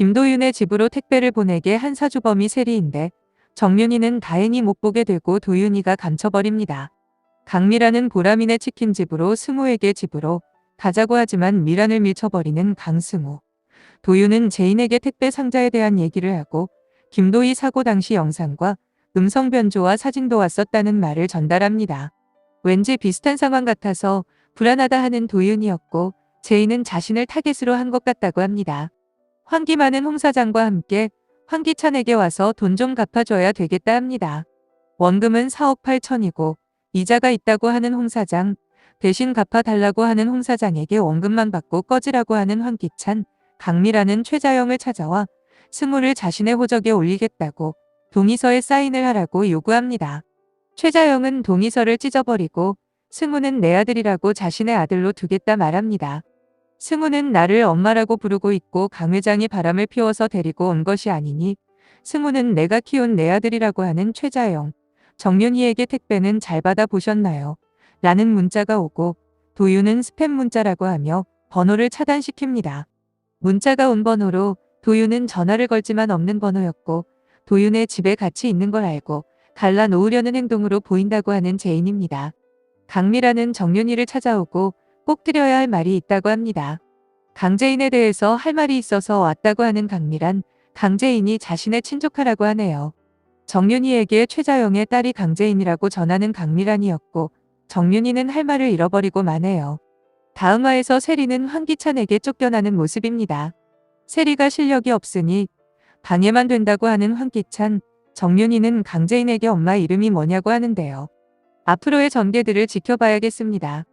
김도윤의 집으로 택배를 보내게 한 사주범이 세리인데 정윤이는 다행히 못 보게 되고 도윤이가 감춰버립니다. 강미라는 보람이네 치킨집으로 승우에게 집으로 가자고 하지만 미란을 밀쳐버리는 강승우. 도윤은 제인에게 택배 상자에 대한 얘기를 하고 김도희 사고 당시 영상과 음성 변조와 사진도 왔었다는 말을 전달합니다. 왠지 비슷한 상황 같아서 불안하다 하는 도윤이었고 제인은 자신을 타겟으로 한 것 같다고 합니다. 환기만은 홍 사장과 함께 환기찬에게 와서 돈 좀 갚아줘야 되겠다 합니다. 원금은 4억 8천이고 이자가 있다고 하는 홍 사장, 대신 갚아달라고 하는 홍 사장에게 원금만 받고 꺼지라고 하는 환기찬, 강미라는 최자영을 찾아와 승우를 자신의 호적에 올리겠다고 동의서에 사인을 하라고 요구합니다. 최자영은 동의서를 찢어버리고 승우는 내 아들이라고 자신의 아들로 두겠다 말합니다. 승우는 나를 엄마라고 부르고 있고 강 회장이 바람을 피워서 데리고 온 것이 아니니 승우는 내가 키운 내 아들이라고 하는 최자영. 정윤희에게 택배는 잘 받아 보셨나요? 라는 문자가 오고 도윤은 스팸 문자라고 하며 번호를 차단시킵니다. 문자가 온 번호로 도윤은 전화를 걸지만 없는 번호였고 도윤의 집에 같이 있는 걸 알고 갈라놓으려는 행동으로 보인다고 하는 제인입니다. 강미라는 정윤희를 찾아오고 꼭 드려야 할 말이 있다고 합니다. 강재인에 대해서 할 말이 있어서 왔다고 하는 강미란 강재인이 자신의 친족하라고 하네요. 정윤희에게 최자영의 딸이 강재인이라고 전하는 강미란이었고 정윤희는 할 말을 잃어버리고 마네요. 다음화에서 세리는 황기찬에게 쫓겨나는 모습입니다. 세리가 실력이 없으니 방해만 된다고 하는 황기찬, 정윤희는 강재인에게 엄마 이름이 뭐냐고 하는데요. 앞으로의 전개들을 지켜봐야겠습니다.